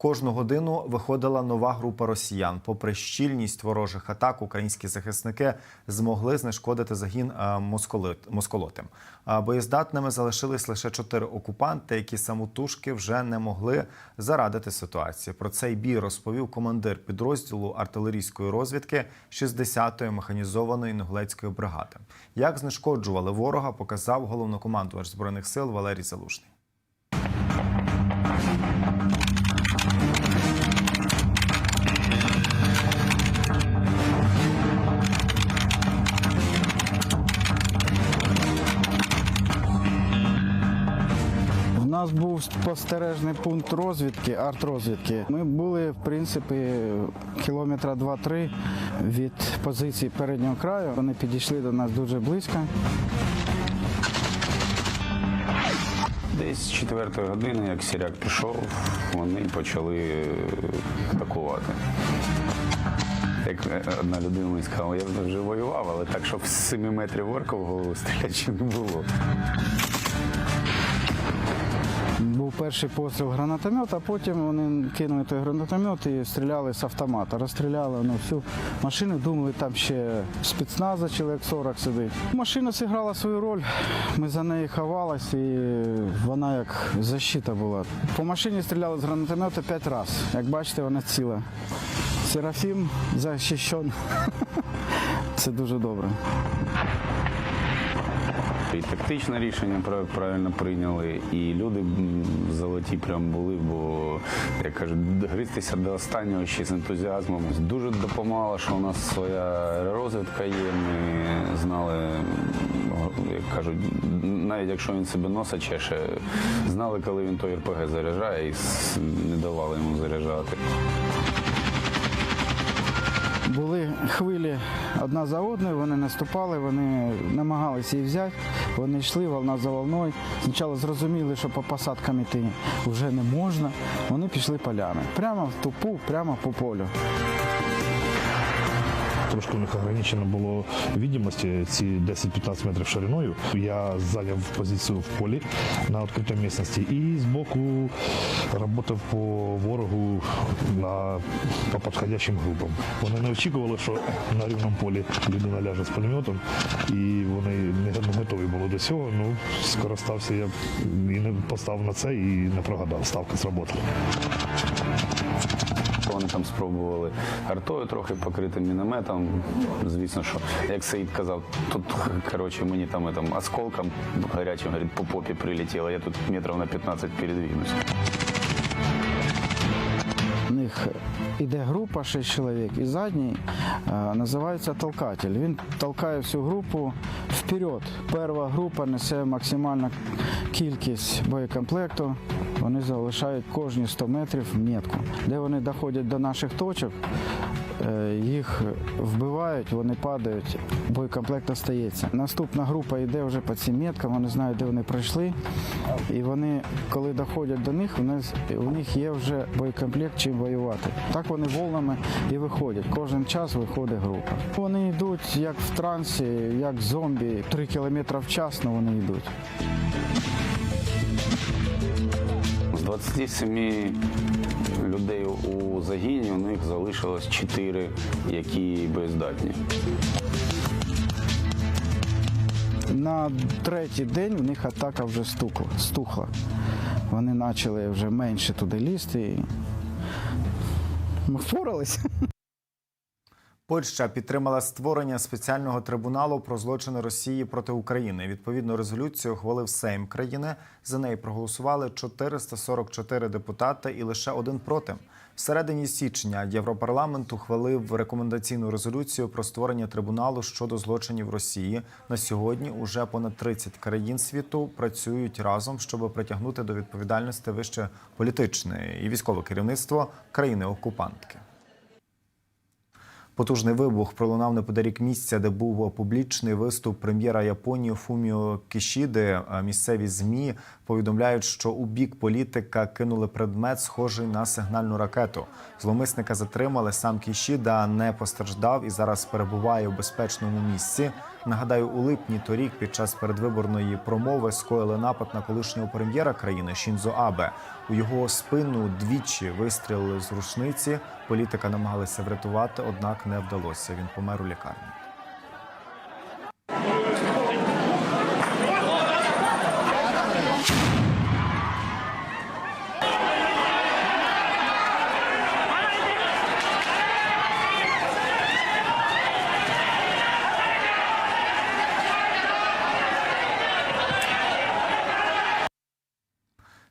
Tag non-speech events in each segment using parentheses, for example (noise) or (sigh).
Кожну годину виходила нова група росіян. Попри щільність ворожих атак, українські захисники змогли знешкодити загін е, москолотим. А Боєздатними залишились лише чотири окупанти, які самотужки вже не могли зарадити ситуації. Про цей бій розповів командир підрозділу артилерійської розвідки 60-ї механізованої Інгулецької бригади. Як знешкоджували ворога, показав головнокомандувач збройних сил Валерій Залужний. Нас був спостережний пункт розвідки, арт-розвідки. Ми були, в принципі, кілометра 2-3 від позиції переднього краю. Вони підійшли до нас дуже близько. Десь з четвертої години, як сіряк пішов, вони почали атакувати. Як одна людина мені сказала, я вже воював, але так, щоб з 7 метрів орка в голову стріляти не було. Був перший постріл гранатомета, а потім вони кинули той гранатомет і стріляли з автомата. Розстріляли ну, всю машину, думали, там ще спецназа чоловік 40 сидить. Машина зіграла свою роль, ми за нею ховалися і вона як защита була. По машині стріляли з гранатомета 5 разів. Як бачите, вона ціла. Серафім захищений. (laughs) Це дуже добре. І тактичне рішення правильно прийняли, і люди золоті прям були, бо, як кажуть, гризтися до останнього ще з ентузіазмом. Дуже допомагало, що у нас своя розвідка є. Ми знали, як кажуть, навіть якщо він себе носа чеше, знали, коли він той РПГ заряджає, і не давали йому заряджати. Були хвилі одна за одною, вони наступали, вони намагалися її взяти, вони йшли волна за волною. Спочатку зрозуміли, що по посадкам іти вже не можна. Вони пішли полями. Прямо в тупу, прямо по полю. Трошки у них ограничено було відомості ці 10-15 метрів шириною. Я зайняв позицію в полі на відкритій місцевості і збоку працював по ворогу на, по підходящим групам. Вони не очікували, що на рівному полі людина ляже з пулеметом, і вони не готові були до цього. Ну, скористався я і не поставив на це і не прогадав. Ставка сработала. Вони там спробували артою трохи покрити мінометом. Звісно, що як Саїд казав, тут коротше мені там, там осколком гарячим говорить, по попі прилетіло, я тут метрів на 15 передвинусь. У них іде група 6 чоловік, і задній е, називається толкатель. Він толкає всю групу вперед. Перша група несе максимальну кількість боєкомплекту. Вони залишають кожні 100 метрів метку. Де вони доходять до наших точок, їх вбивають, вони падають, боєкомплект остається. Наступна група йде вже по цим меткам, вони знають, де вони пройшли. І вони, коли доходять до них, у них, є вже боєкомплект чим воювати. Так вони волнами і виходять. Кожен час виходить група. Вони йдуть як в трансі, як зомбі. Три кілометри в час, але вони йдуть. З 27 людей у загіні у них залишилось 4, які бездатні. На третій день в них атака вже стукла, стухла. Вони почали вже менше туди лізти. І... Ми впоралися. Польща підтримала створення спеціального трибуналу про злочини Росії проти України. Відповідну резолюцію ухвалив Сейм країни. За неї проголосували 444 депутати і лише один проти. В середині січня Європарламент ухвалив рекомендаційну резолюцію про створення трибуналу щодо злочинів Росії. На сьогодні уже понад 30 країн світу працюють разом, щоб притягнути до відповідальності вище політичне і військове керівництво країни-окупантки. Потужний вибух пролунав неподалік місця, де був публічний виступ прем'єра Японії Фуміо Кішіди. Місцеві змі повідомляють, що у бік політика кинули предмет, схожий на сигнальну ракету. Зломисника затримали. Сам Кішіда не постраждав і зараз перебуває у безпечному місці. Нагадаю, у липні торік під час передвиборної промови скоїли напад на колишнього прем'єра країни Шінзо Абе. У його спину двічі вистрілили з рушниці. Політика намагалися врятувати, однак не вдалося. Він помер у лікарні.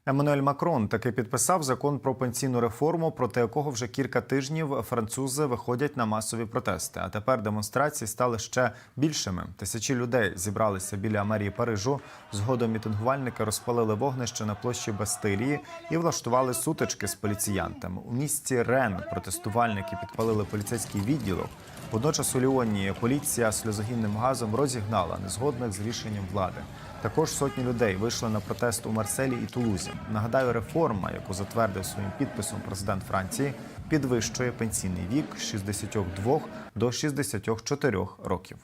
Еммануель Макрон таки підписав закон про пенсійну реформу, проти якого вже кілька тижнів французи виходять на масові протести. А тепер демонстрації стали ще більшими. Тисячі людей зібралися біля мерії Парижу. Згодом мітингувальники розпалили вогнище на площі Бастилії і влаштували сутички з поліціянтами. У місті Рен протестувальники підпалили поліцейський відділок. Водночас у Ліоні поліція сльозогінним газом розігнала незгодних з рішенням влади. Також сотні людей вийшли на протест у Марселі і Тулузі. Нагадаю, реформа, яку затвердив своїм підписом президент Франції, підвищує пенсійний вік з 62 до 64 років.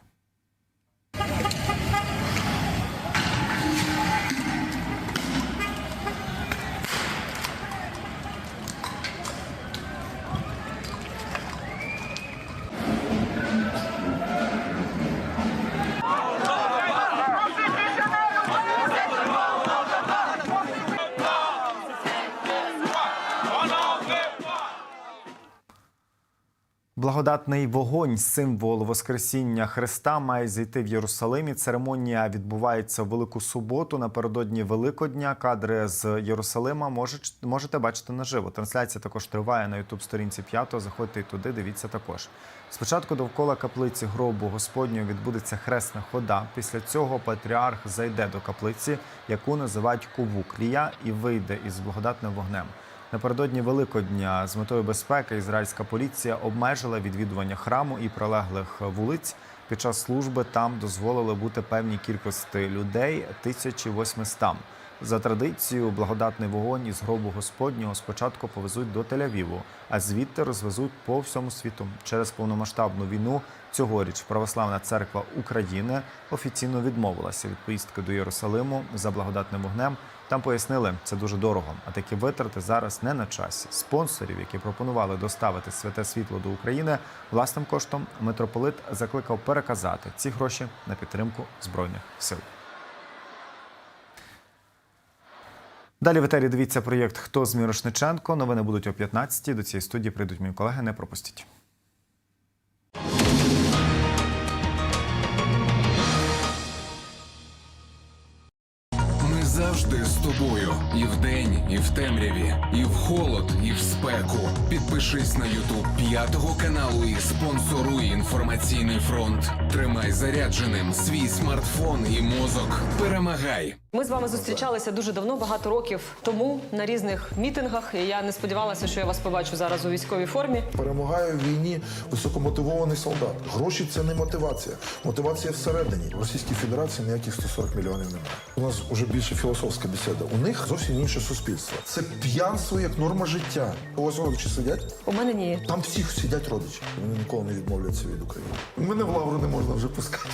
Благодатний вогонь, символ Воскресіння Христа, має зійти в Єрусалимі. Церемонія відбувається в Велику суботу. Напередодні Великодня. Кадри з Єрусалима можете бачити наживо. Трансляція також триває на ютуб сторінці п'ятого. Заходьте і туди, дивіться також. Спочатку довкола каплиці гробу Господнього відбудеться хресна хода. Після цього патріарх зайде до каплиці, яку називають Кувуклія, і вийде із благодатним вогнем. Напередодні Великодня з метою безпеки ізраїльська поліція обмежила відвідування храму і прилеглих вулиць. Під час служби там дозволили бути певній кількості людей 1800. За традицією, благодатний вогонь із гробу Господнього спочатку повезуть до Тель-Авіву, а звідти розвезуть по всьому світу. Через повномасштабну війну цьогоріч Православна церква України офіційно відмовилася від поїздки до Єрусалиму за благодатним вогнем. Там пояснили, це дуже дорого, а такі витрати зараз не на часі. Спонсорів, які пропонували доставити святе світло до України власним коштом, митрополит закликав переказати ці гроші на підтримку збройних сил. Далі в етері дивіться проєкт Хто з Мірошниченко. Новини будуть о 15-й. До цієї студії прийдуть мої колеги. Не пропустіть. Завжди з тобою. І вдень, і в темряві, і в холод, і в спеку. Підпишись на Ютуб п'ятого каналу і спонсоруй інформаційний фронт. Тримай зарядженим свій смартфон і мозок. Перемагай! Ми з вами зустрічалися дуже давно, багато років тому на різних мітингах. І я не сподівалася, що я вас побачу зараз у військовій формі. Перемагає в війні високомотивований солдат. Гроші це не мотивація. Мотивація всередині. В Російській Федерації ніяких 140 мільйонів немає. У нас вже більше філософська бесіда. У них зовсім інше суспільство. Це п'янство як норма життя. У вас родичі сидять? У мене ні. Там всіх сидять родичі. Вони ніколи не відмовляються від України. Мене в лавру не можна вже пускати.